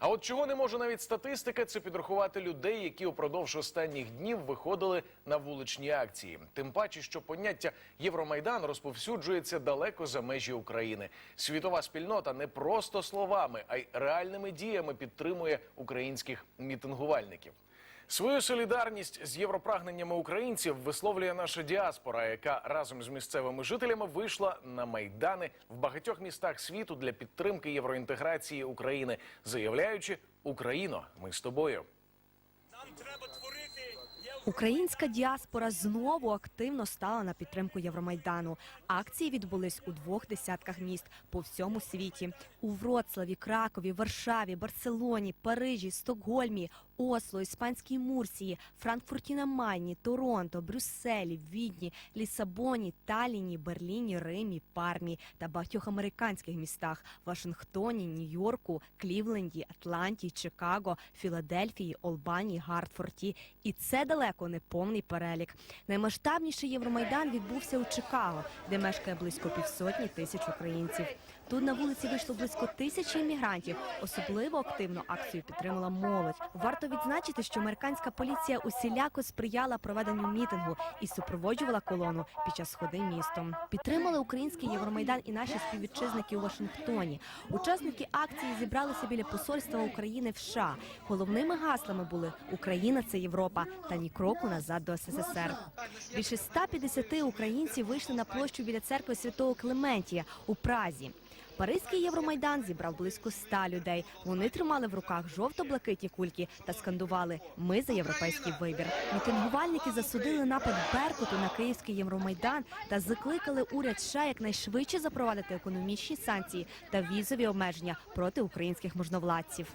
А от чого не може навіть статистика, це підрахувати людей, які упродовж останніх днів виходили на вуличні акції. Тим паче, що поняття Євромайдан розповсюджується далеко за межі України. Світова спільнота не просто словами, а й реальними діями підтримує українських мітингувальників. Свою солідарність з європрагненнями українців висловлює наша діаспора, яка разом з місцевими жителями вийшла на майдани в багатьох містах світу для підтримки євроінтеграції України, заявляючи Україно, ми з тобою. Нам треба творити Українська діаспора знову активно стала на підтримку Євромайдану. Акції відбулись у двох десятках міст по всьому світі: у Вроцлаві, Кракові, Варшаві, Барселоні, Парижі, Стокгольмі, Осло, Іспанській Мурсії, Франкфурті на Майні, Торонто, Брюсселі, Відні, Лісабоні, Таліні, Берліні, Римі, Пармі та багатьох американських містах Вашингтоні, Нью-Йорку, Клівленді, Атланті, Чикаго, Філадельфії, Олбані, Гартфорті. І це далеко не повний перелік. Наймасштабніший Євромайдан відбувся у Чикаго, де мешкає близько півсотні тисяч українців. Тут на вулиці вийшло близько тисячі іммігрантів. Особливо активно акцію підтримала молодь. Варто відзначити, що американська поліція усіляко сприяла проведенню мітингу і супроводжувала колону під час ходи містом. Підтримали український Євромайдан і наші співвітчизники у Вашингтоні. Учасники акції зібралися біля посольства України в США. Головними гаслами були Україна це Європа та ні кроку назад до СССР. Більше 150 українців вийшли на площу біля церкви святого Клементія у Празі. Паризький Євромайдан зібрав близько ста людей. Вони тримали в руках жовто-блакитні кульки та скандували Ми за європейський вибір. Мітингувальники засудили напад Беркуту на київський Євромайдан та закликали уряд США якнайшвидше запровадити економічні санкції та візові обмеження проти українських можновладців.